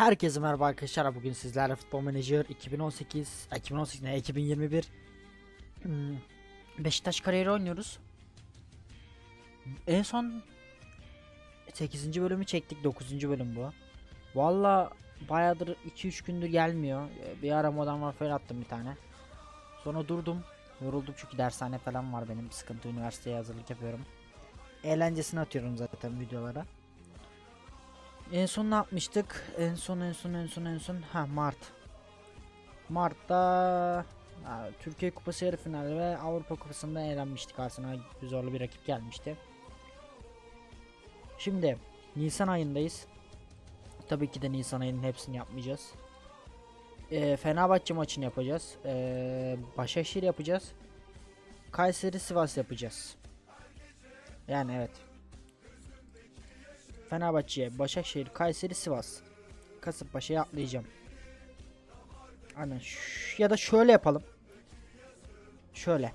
Herkese merhaba arkadaşlar. Bugün sizlerle Futbol Manager 2018, ay, 2018 ne 2021 hmm, Beşiktaş kariyeri oynuyoruz. En son 8. bölümü çektik. 9. bölüm bu. Valla bayağıdır 2-3 gündür gelmiyor. Bir ara Modern Warfare attım bir tane. Sonra durdum. Yoruldum çünkü dershane falan var benim. Sıkıntı üniversiteye hazırlık yapıyorum. Eğlencesini atıyorum zaten videolara. En son ne yapmıştık? En son en son en son en son ha Mart. Mart'ta ha, Türkiye Kupası yarı finali ve Avrupa Kupası'nda eğlenmiştik. Arsenal zorlu bir rakip gelmişti. Şimdi Nisan ayındayız. Tabii ki de Nisan ayının hepsini yapmayacağız. Ee, Fenerbahçe maçını yapacağız. Ee, Başakşehir yapacağız. Kayseri Sivas yapacağız. Yani evet. Fenerbahçe, Başakşehir, Kayseri, Sivas. Kasımpaşa'ya atlayacağım. Aynen. Ya da şöyle yapalım. Şöyle.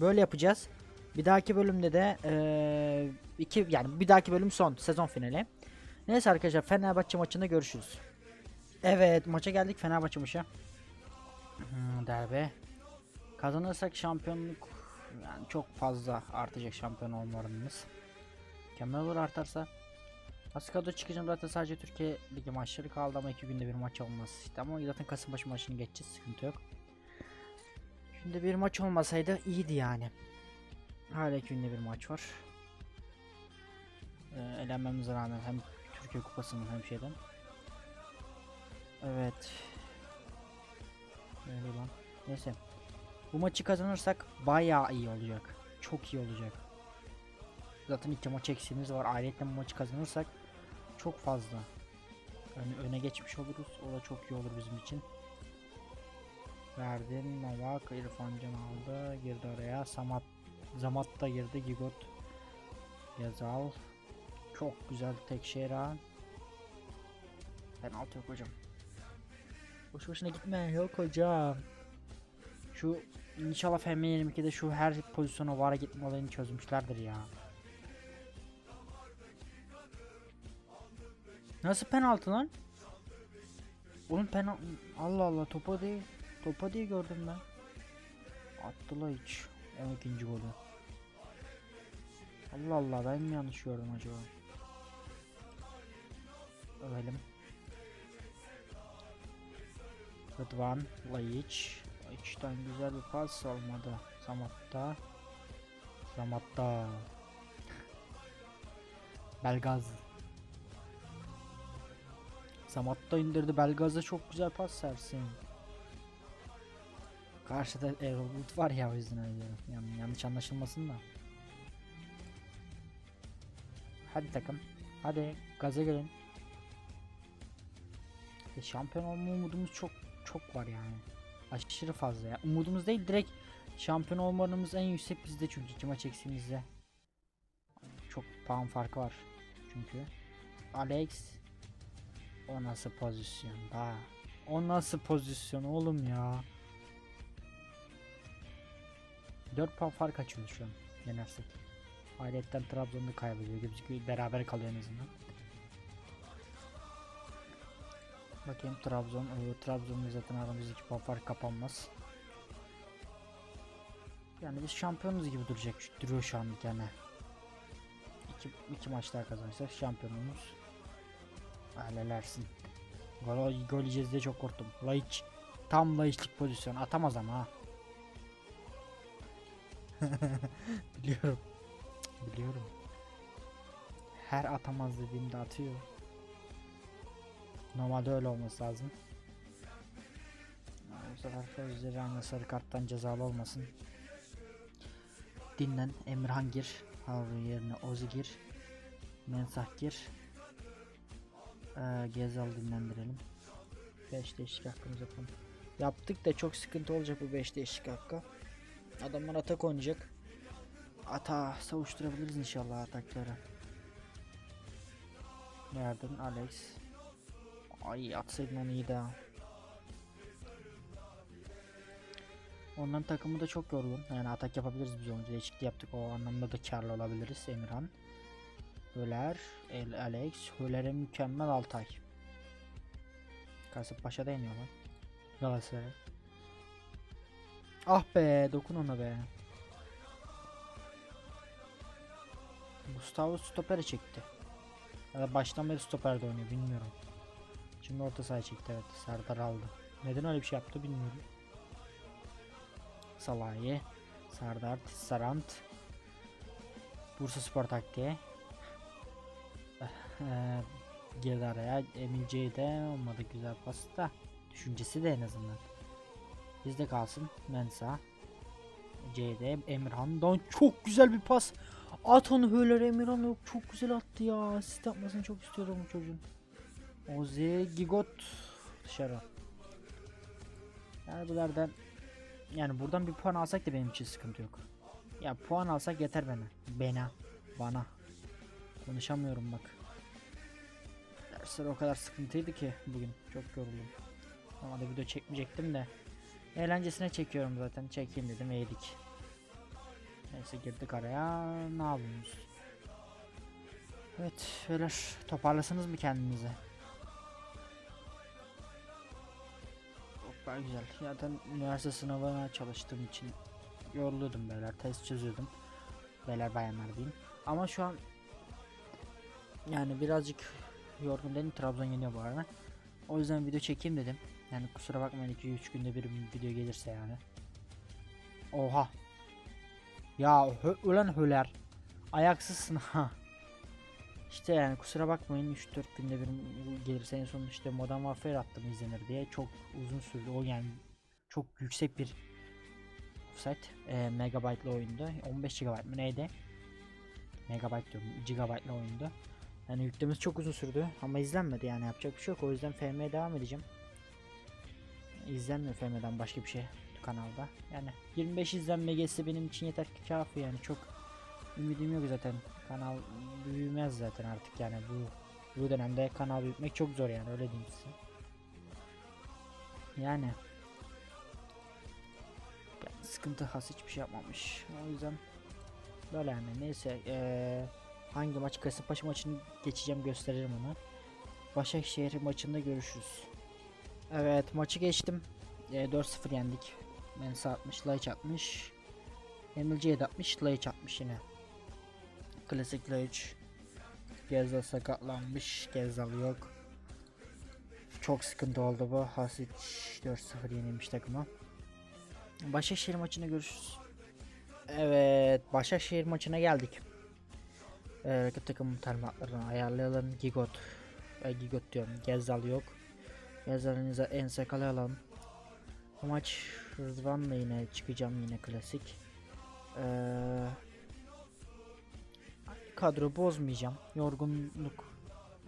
Böyle yapacağız. Bir dahaki bölümde de eee, iki yani bir dahaki bölüm son sezon finali. Neyse arkadaşlar Fenerbahçe maçında görüşürüz. Evet maça geldik Fenerbahçe maçı. Hmm, derbi. Kazanırsak şampiyonluk yani çok fazla artacak şampiyon olma oranımız. Mükemmel olur artarsa. Askado çıkacağım zaten sadece Türkiye Ligi maçları kaldı ama iki günde bir maç olmaz. İşte ama zaten Kasımpaşa maçını geçeceğiz sıkıntı yok. Şimdi bir maç olmasaydı iyiydi yani. Hala iki günde bir maç var. Ee, elenmemize rağmen hem Türkiye Kupası'nın hem şeyden. Evet. Öyle lan. Neyse. Bu maçı kazanırsak bayağı iyi olacak. Çok iyi olacak. Zaten iki maç eksiğimiz var. Ayrıca bu maçı kazanırsak çok fazla. Yani öne geçmiş oluruz. O da çok iyi olur bizim için. Verdin, Novak, İrfan Can aldı. Girdi oraya. Samat, Zamat da girdi. Gigot. Yazal. Çok güzel tek şera. Penaltı yok hocam. Boş boşuna gitme. Yok hocam. Şu inşallah FM 22'de şu her pozisyonu vara gitme olayını çözmüşlerdir ya. Nasıl penaltı lan? Oğlum penaltı Allah Allah topa değil. Topa değil gördüm ben. Attılar hiç. 12. golü. Allah Allah ben mi yanlış gördüm acaba? Övelim. Rıdvan, Laiç. Laiç'ten güzel bir pas olmadı. Samat'ta. Samat'ta. Belgaz. Samat da indirdi. Belgaz'a çok güzel pas sersin. Karşıda Erol var ya o yüzden. Yani yanlış anlaşılmasın da. Hadi takım. Hadi gaza gelin. E, şampiyon olma umudumuz çok çok var yani. Aşırı fazla ya. Umudumuz değil direkt şampiyon olma oranımız en yüksek bizde çünkü iki maç eksiğimizde. Çok puan farkı var çünkü. Alex o nasıl pozisyon da? O nasıl pozisyon oğlum ya? 4 puan fark açıyoruz şu an yenersek. Ayrıca Trabzon'da kaybediyor. Gözüküyor beraber kalıyor en azından. Bakayım Trabzon. O, Trabzon'la zaten aramızda 2 puan fark kapanmaz. Yani biz şampiyonuz gibi duracak duruyor şu anlık yani. İki, iki maç daha kazanırsak şampiyonumuz. Alelersin. Gol, gol yiyeceğiz diye çok korktum. Laiç. Tam laiçlik pozisyon. Atamaz ama ha. Biliyorum. Biliyorum. Her atamaz dediğimde atıyor. Normalde öyle olması lazım. Bu sefer Fevzi sarı karttan cezalı olmasın. Dinlen Emirhan gir. Harun yerine Ozi gir. Mensah gir. Ee, Gezal dinlendirelim. 5 değişik hakkımız yapalım. Yaptık da çok sıkıntı olacak bu 5 değişik hakka. Adamlar atak oynayacak. Ata savuşturabiliriz inşallah atakları. Nereden Alex? Ay atsaydın onu iyi de. Onların takımı da çok yorgun. Yani atak yapabiliriz biz oyuncu değişikliği yaptık. O anlamda da karlı olabiliriz Emirhan. Höler, El Alex, Höler'e mükemmel Altay. Kasımpaşa'da yeniyor lan. Galatasaray. Ah be dokun ona be. Gustavo stopere çekti. Ya da baştan beri stoperde oynuyor bilmiyorum. Şimdi orta sahaya çekti evet Serdar aldı. Neden öyle bir şey yaptı bilmiyorum. Salahi, Serdar, Tisserant, Bursa Spor taktiği. Eee, girdi araya. Emil C'de olmadı güzel pasta. Düşüncesi de en azından. Bizde kalsın. Mensa. C'de Emirhan'dan çok güzel bir pas. At onu böyle Emirhan yok çok güzel attı ya. Asist yapmasını çok istiyordum bu çocuğun. Ozi Gigot dışarı. Yani bunlardan yani buradan bir puan alsak da benim için sıkıntı yok. Ya puan alsak yeter bana. Bana. Bana. Konuşamıyorum bak. Dersler o kadar sıkıntıydı ki bugün. Çok yoruldum. Ama da video çekmeyecektim de. Eğlencesine çekiyorum zaten. Çekeyim dedim eğdik. Neyse girdik araya. Ne yapıyorsunuz? Evet beyler toparlasınız mı kendinizi? Çok daha güzel. Zaten üniversite sınavına çalıştığım için yoruluyordum beyler. Test çözüyordum. Beyler bayanlar diyeyim. Ama şu an yani birazcık yorgun değilim. Trabzon yeniyor bu arada. O yüzden video çekeyim dedim. Yani kusura bakmayın 2-3 günde bir video gelirse yani. Oha. Ya hö ulan höler. Ayaksızsın ha. İşte yani kusura bakmayın 3-4 günde bir gelirse en son işte Modern Warfare attım izlenir diye çok uzun sürdü o yani çok yüksek bir offset e, megabaytlı oyundu 15 GB mı neydi megabayt diyorum gigabaytlı oyundu yani yüklemesi çok uzun sürdü ama izlenmedi yani yapacak bir şey yok o yüzden FM'ye devam edeceğim izlenmiyor FM'den başka bir şey kanalda yani 25 izlenme geçse benim için yeter ki kafi yani çok ümidim yok zaten kanal büyümez zaten artık yani bu bu dönemde kanal büyütmek çok zor yani öyle diyeyim size. Yani sıkıntı has hiçbir şey yapmamış. O yüzden böyle yani neyse eee, hangi maç Kasımpaşa maçını geçeceğim gösteririm onu. Başakşehir maçında görüşürüz. Evet maçı geçtim. Eee, 4-0 yendik. Mensa 60, Laiç 60. Emil C'de 60, Laiç 60 yine. Klasik Laiç. Gezdal sakatlanmış. Gezdal yok. Çok sıkıntı oldu bu. Hasit 4-0 yenilmiş takıma. Başakşehir maçında görüşürüz. Evet, Başakşehir maçına geldik. Ee, rakip takımın termatlarını ayarlayalım. Gigot. E, Gigot diyorum. Gezdal yok. Gezdal'ın en sakalı alalım. Bu maç Rıdvan'la yine çıkacağım yine klasik. Eee kadro bozmayacağım. Yorgunluk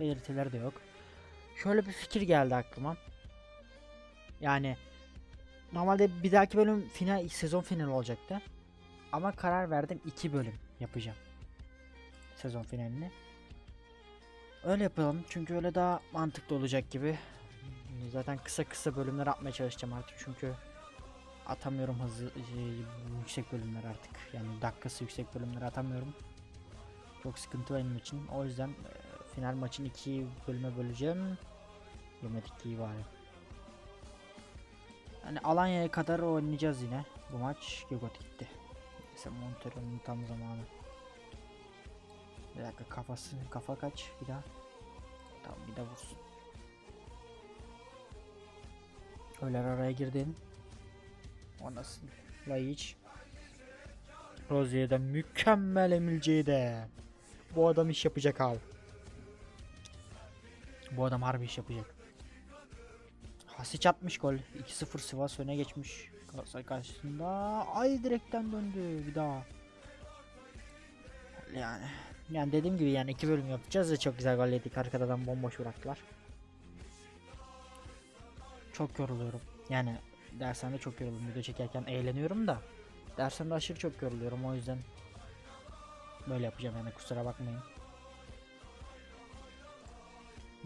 belirtileri de yok. Şöyle bir fikir geldi aklıma. Yani normalde bir dahaki bölüm final sezon finali olacaktı. Ama karar verdim iki bölüm yapacağım. Sezon finalini. Öyle yapalım çünkü öyle daha mantıklı olacak gibi. Zaten kısa kısa bölümler atmaya çalışacağım artık çünkü atamıyorum hızlı şey, yüksek bölümler artık. Yani dakikası yüksek bölümler atamıyorum. Çok sıkıntı benim için. O yüzden e, final maçın iki bölüme böleceğim. Yemedik iyi bari. Hani Alanya'ya kadar oynayacağız yine. Bu maç Gögot gitti. Neyse Montero'nun tam zamanı. Bir dakika kafası kafa kaç bir daha. Tamam bir daha vursun. Öler araya girdin. O nasıl? Laiç. Rozier'den mükemmel Emilce'de. Bu adam iş yapacak abi. Bu adam harbi iş yapacak. Hasic atmış gol. 2-0 Sivas öne geçmiş. Galatasaray karşısında. Ay direkten döndü bir daha. Yani yani dediğim gibi yani iki bölüm yapacağız da çok güzel gol yedik. Arkadan bomboş bıraktılar. Çok yoruluyorum. Yani dershanede çok yoruluyorum. Video çekerken eğleniyorum da. Dershanede aşırı çok yoruluyorum o yüzden Böyle yapacağım yani kusura bakmayın.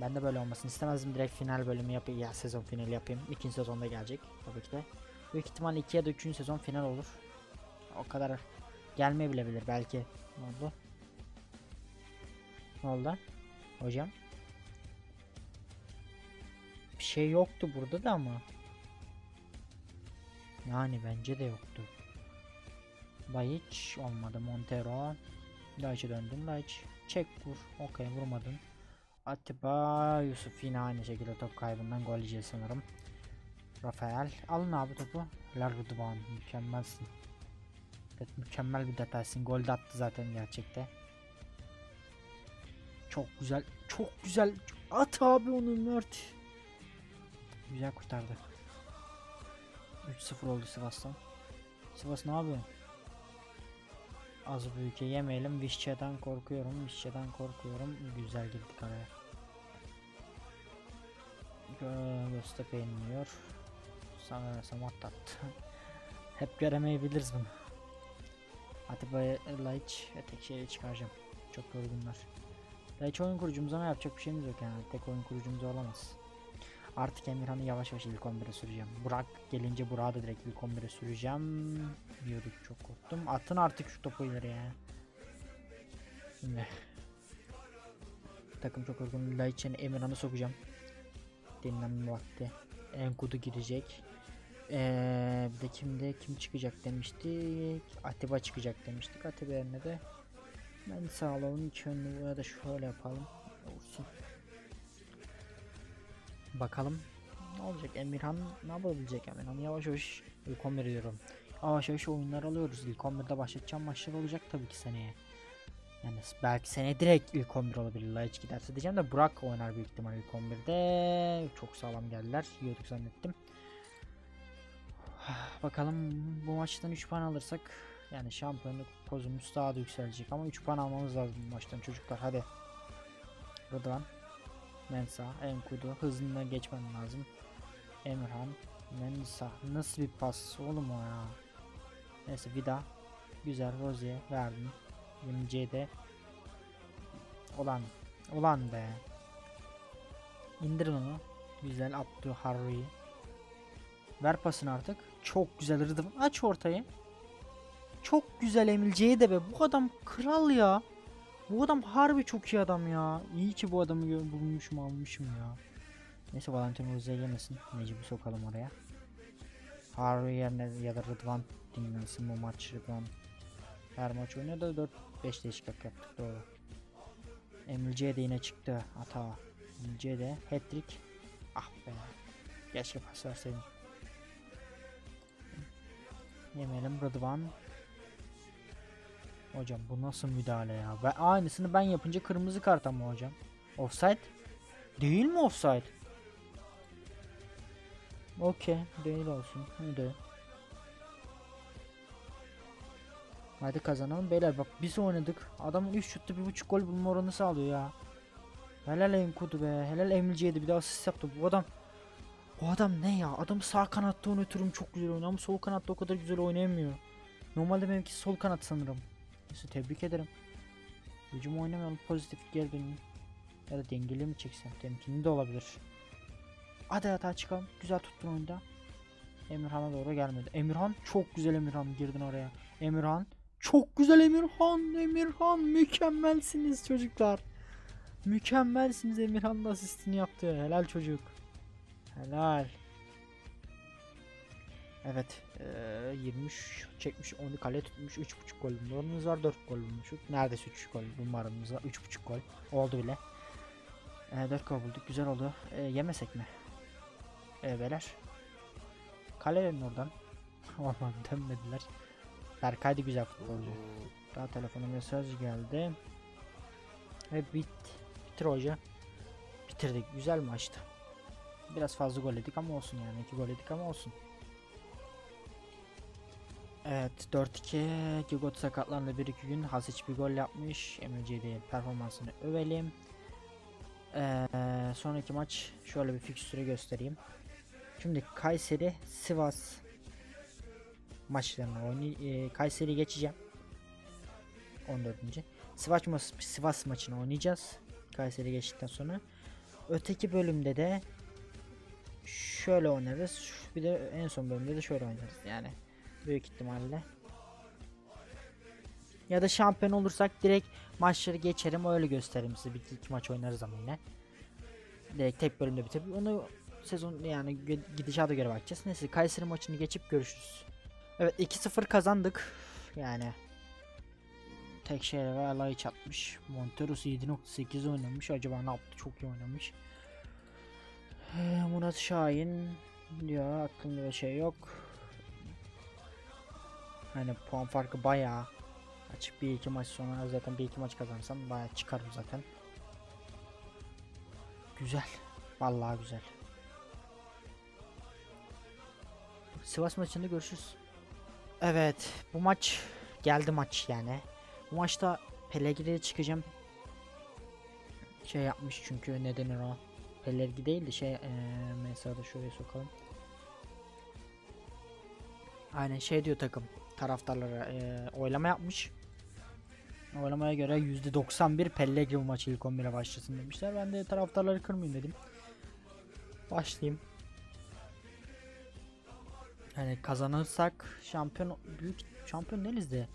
Ben de böyle olmasını istemezdim. Direkt final bölümü yapayım. Ya sezon finali yapayım. İkinci sezonda gelecek tabii ki de. Büyük ihtimal 2 ya da 3. sezon final olur. O kadar gelmeyebilir belki. Ne oldu? Ne oldu? Hocam? Bir şey yoktu burada da ama. Yani bence de yoktu. Laiç olmadı. Montero. Laiç'e döndüm. Laiç. Çek vur. Okey vurmadın. Atiba Yusuf yine aynı şekilde top kaybından gol yiyeceğiz sanırım. Rafael. Alın abi topu. Helal Rıdvan. Mükemmelsin. Evet, mükemmel bir detaysın. Gol de attı zaten gerçekte. Çok güzel. Çok güzel. At abi onu Mert. Güzel kurtardı. 3-0 oldu Sivas'tan. Sivas ne yapıyor? Az büyüke yemeyelim. Vişçe'den korkuyorum. Vişçe'den korkuyorum. Güzel girdik araya. Gö Göztepe yeniliyor. Sanırsam atlattı. Hep göremeyebiliriz bunu. Atiba Laiç ve tek şeyi çıkaracağım. Çok yorgunlar. Laiç oyun kurucumuz ama yapacak bir şeyimiz yok yani. Tek oyun kurucumuz olamaz. Artık Emirhan'ı yavaş yavaş ilk 11'e süreceğim. Burak gelince Burak'ı da direkt ilk 11'e süreceğim. Diyorduk çok korktum. Atın artık şu topu ileriye. Şimdi. Takım çok uygun. Laiç'in Emirhan'ı sokacağım. Dinlenme vakti. Enkudu girecek. Ee, bir de kimde kim çıkacak demiştik. Atiba çıkacak demiştik. Atiba yerine de ben sağlığın iki önlü ya da şöyle yapalım. Olsun. Bakalım ne olacak Emirhan ne yapabilecek Emirhan yavaş yavaş ilk 11 diyorum. Yavaş yavaş oyunlar alıyoruz. İlk 11'de başlatacağım maçlar olacak tabii ki seneye. Yani belki sene direkt ilk 11 olabilir. Laiç giderse diyeceğim de Burak oynar büyük ihtimal ilk 11'de. Çok sağlam geldiler. Yiyorduk zannettim. Bakalım bu maçtan 3 puan alırsak yani şampiyonluk pozumuz daha da yükselecek ama 3 puan almamız lazım bu maçtan çocuklar hadi. Rıdvan, Mensa, Enkudu hızlı geçmem lazım. Emirhan, Mensa nasıl bir pas oğlum o ya. Neyse Vida güzel Rozi'ye verdim. 20C'de olan olan be. İndirin onu. Güzel attı Harry'i. Ver pasını artık. Çok güzel Rıdvan. Aç ortayı. Çok güzel Emil be. Bu adam kral ya. Bu adam harbi çok iyi adam ya. İyi ki bu adamı bulmuşum almışım ya. Neyse Valentino Rozi'ye yemesin. Mecbur sokalım oraya. Harbi yerine ya da Rıdvan dinlensin bu maç Rıdvan. Her maç oynuyor da 4-5 değişiklik yaptık doğru. Emil de yine çıktı hata. Emil de hat-trick. Ah be. Keşke pas verseydim. Yemeyelim Rıdvan. Hocam bu nasıl müdahale ya? Ben aynısını ben yapınca kırmızı kart ama hocam. Offside? Değil mi offside? Okey, değil olsun. Hadi. Hadi kazanalım beyler bak biz oynadık. Adamın 3 şutta bir buçuk gol bulma oranı sağlıyor ya. Helal Enkudu be. Helal Emilci'ydi bir daha asist yaptı. Bu adam bu adam ne ya? Adam sağ kanatta oynatırım çok güzel oynuyor ama sol kanatta o kadar güzel oynayamıyor. Normalde benimki sol kanat sanırım. Neyse tebrik ederim. Hücum oynamayalım pozitif geri. Ya da dengeli mi çeksem? Temkinli de olabilir. Hadi hata çıkalım. Güzel tuttun oyunda. Emirhan'a doğru gelmedi. Emirhan çok güzel Emirhan girdin oraya. Emirhan çok güzel Emirhan. Emirhan mükemmelsiniz çocuklar. Mükemmelsiniz Emirhan'ın asistini yaptı. Helal çocuk. Helal. Evet. eee 23 çekmiş 10'u kale tutmuş 3.5 gol bulmamız var 4 gol bulmuşuk. Neredeyse 3 gol bulmarımız var 3.5 gol. Oldu bile. Eee 4 gol bulduk güzel oldu. Eee, yemesek mi? Eee beyler. Kalenin oradan. Olmadı dönmediler. Berkay da güzel futbolcu. Daha telefona mesaj geldi. Ve bit. Bitir hoca. Bitirdik. Güzel maçtı. Biraz fazla gol yedik ama olsun yani. 2 gol yedik ama olsun. Evet 4-2 Gigot sakatlandı 1-2 gün Hasic bir gol yapmış. MCD performansını övelim. Ee, Sonraki maç şöyle bir fikstürü göstereyim. Şimdi Kayseri Sivas maçlarını oynay Kayseri geçeceğim. 14. Sivas, ma Sivas maçını oynayacağız Kayseri geçtikten sonra. Öteki bölümde de şöyle oynarız bir de en son bölümde de şöyle oynarız yani büyük ihtimalle. Ya da şampiyon olursak direkt maçları geçerim öyle gösteririm size bir iki maç oynarız ama yine. Direkt tek bölümde biter. Onu sezon yani gidişata göre bakacağız. Neyse Kayseri maçını geçip görüşürüz. Evet 2-0 kazandık. Yani tek şey ve Laiç atmış. Monteros 7.8 oynamış. Acaba ne yaptı? Çok iyi oynamış. Ee, Murat Şahin diyor aklımda bir şey yok. Hani puan farkı bayağı açık bir iki maç sonra zaten bir iki maç kazansam bayağı çıkarım zaten. Güzel. Vallahi güzel. Sivas maçında görüşürüz. Evet, bu maç geldi maç yani. Bu maçta Pellegrini çıkacağım. Şey yapmış çünkü ne denir o? Pellegrini değil de şey eee mesela da şuraya sokalım. Aynen şey diyor takım taraftarlara eee, oylama yapmış. Oylamaya göre %91 Pellegrini maçı ilk 11'e başlasın demişler. Ben de taraftarları kırmayayım dedim. Başlayayım. Yani kazanırsak şampiyon büyük şampiyon değiliz de.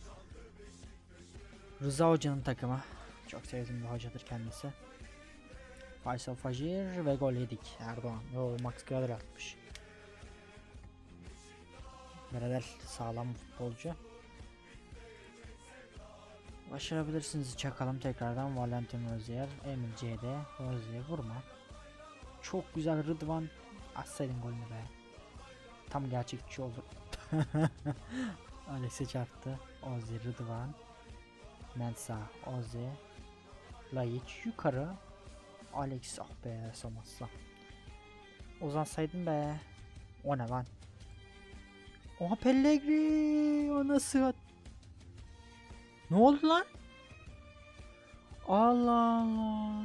Rıza Hoca'nın takımı. Çok sevdiğim bir hocadır kendisi. Faysal Fajir ve gol yedik. Erdoğan. Yo Max Grader atmış. Grader sağlam futbolcu. Başarabilirsiniz çakalım tekrardan Valentin Rozier, Emil CD, Rozier vurma. Çok güzel Rıdvan. Atsaydın golünü be. Tam gerçekçi oldu. Alex'e çarptı. Ozi, Rıdvan. Mensa, Ozi. Laiç yukarı. Alex ah be Samassa. Uzansaydın be. O ne lan? Oha Pellegrini. At? Ne oldu lan? Allah Allah.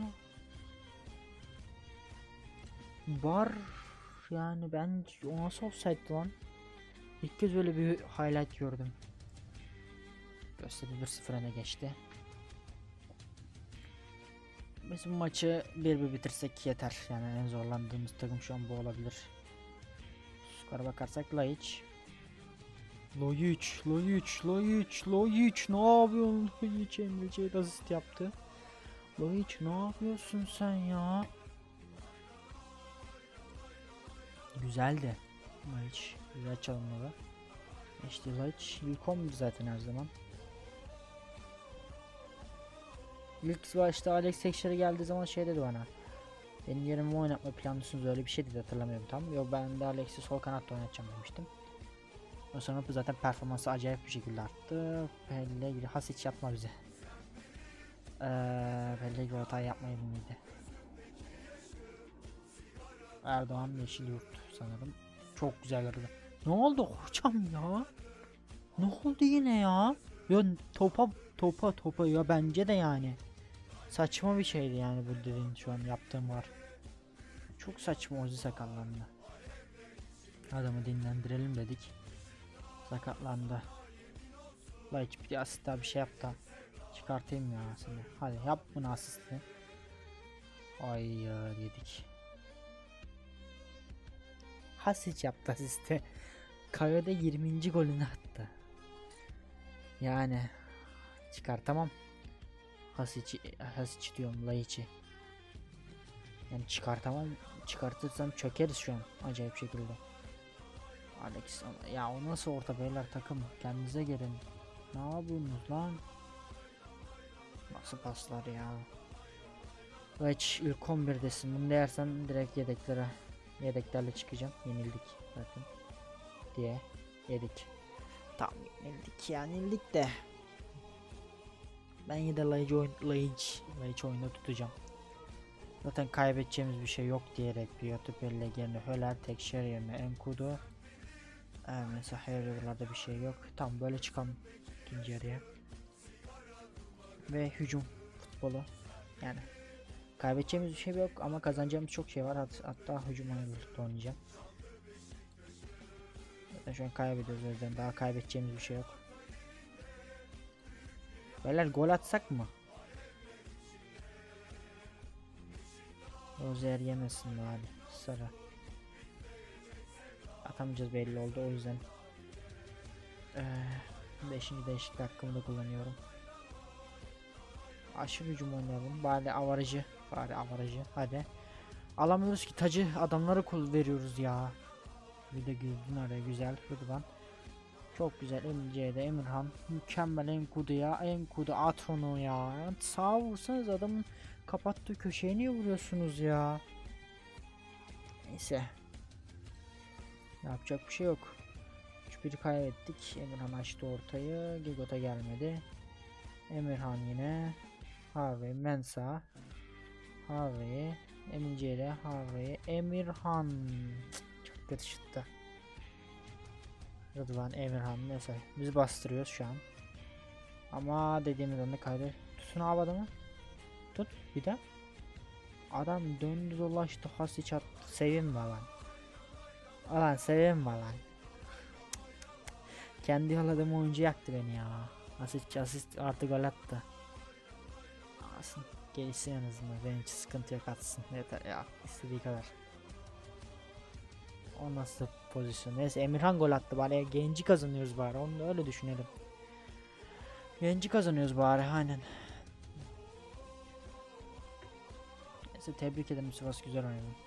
Var yani ben o nasıl offside lan? İlk kez öyle bir highlight gördüm. Gösteri 1-0 öne geçti. Biz bu maçı 1-1 bitirsek yeter. Yani en zorlandığımız takım şu an bu olabilir. Skora bakarsak Laiç. Laiç, Laiç, Laiç, Laiç ne yapıyorsun Laiç Emre'ye asist yaptı. Laiç ne yapıyorsun sen ya? Güzeldi. Laiç güzel çalımları. İşte Laiç ilk 11 zaten her zaman. İlk başta Alex Tekşer'e geldiği zaman şey dedi bana. Benim yerime oynatma planlısınız öyle bir şey dedi hatırlamıyorum tam. Yok ben de Alex'i sol kanatta oynatacağım demiştim. O sonra zaten performansı acayip bir şekilde arttı. Pellegrini has hiç yapma bize. Eee Pellegrini hata yapmayı bilmiydi. Erdoğan Yeşil Yurt sanırım. Çok güzel aradı. Ne oldu hocam ya? Ne oldu yine ya? Ya topa topa topa ya bence de yani. Saçma bir şeydi yani bu dediğin şu an yaptığım var. Çok saçma Ozi sakatlandı. Adamı dinlendirelim dedik. Sakatlandı. La hiç bir asist bir şey yap da çıkartayım ya seni. Hadi yap bunu asisti. Ay ya yedik. Hasic yaptı asisti. Kayo'da 20. golünü attı. Yani çıkartamam. Hasic, Hasic diyorum Laiç'i. Yani çıkartamam. Çıkartırsam çökeriz şu an acayip şekilde. Alex ya o nasıl orta beyler takım kendinize gelin. Ne yapıyorsunuz lan? Nasıl paslar ya? Laiç ilk 11'desin. Bunu dersen direkt yedeklere yedeklerle çıkacağım. Yenildik zaten. Diye yedik. Tamam yenildik ya yenildik de. Ben yine de Laiç oyun Laiç Laiç oyunda tutacağım. Zaten kaybedeceğimiz bir şey yok diyerek bir Yotupel'le yerine Höler, Tekşer yerine Enkudu. Ee, mesela hayırlarda bir şey yok. Tam böyle çıkalım ikinci yarıya. Ve hücum futbolu. Yani kaybedeceğimiz bir şey yok ama kazanacağımız çok şey var. Hat- hatta hücum oyunculukta oynayacağım. Zaten şu an kaybediyoruz o yüzden daha kaybedeceğimiz bir şey yok. Beyler gol atsak mı? Rozier yemesin bari. Sarı. Atamayacağız belli oldu o yüzden. 5. değişiklik hakkımı da kullanıyorum. Aşırı hücum oynayalım. Bari avarajı. Bari avarajı. Hadi. Alamıyoruz ki tacı adamlara kul veriyoruz ya. Bir de güldün araya güzel Rıdvan. Çok güzel MC'de Emirhan. Mükemmel Enkudu ya. Enkudu at onu ya. Sağa vursanız adamın kapattığı köşeye niye vuruyorsunuz ya? Neyse. Yapacak bir şey yok. 3-1 kaybettik. Emirhan açtı ortayı. Gigot'a gelmedi. Emirhan yine. Harvey Mensa. Harvey. Emince'yle Harvey. Emirhan. Çok kötü şutta. Rıdvan, Emirhan mesela. Biz bastırıyoruz şu an. Ama dediğimiz anda kaydı. Tutun abi adamı. Tut bir de. Adam döndü dolaştı hasiç attı. Sevinme lan. Alan sevinme lan. Kendi yolladığım oyuncu yaktı beni ya. Asist, asist artı gol attı. Alsın. Gelişsin en azından. Benim için sıkıntı yok atsın. Yeter ya. istediği kadar. O nasıl pozisyon? Neyse Emirhan gol attı bari. Genci kazanıyoruz bari. Onu da öyle düşünelim. Genci kazanıyoruz bari aynen. Neyse tebrik ederim Sivas güzel oynadı.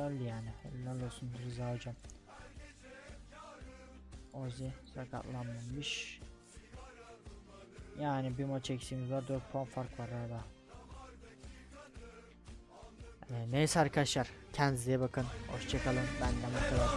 Güzeldi yani. Helal olsun Rıza hocam. Ozi sakatlanmamış. Yani bir maç eksiğimiz var. 4 puan fark var arada. Ee, neyse arkadaşlar. Kendinize bakın. Hoşçakalın. Benden bu kadar.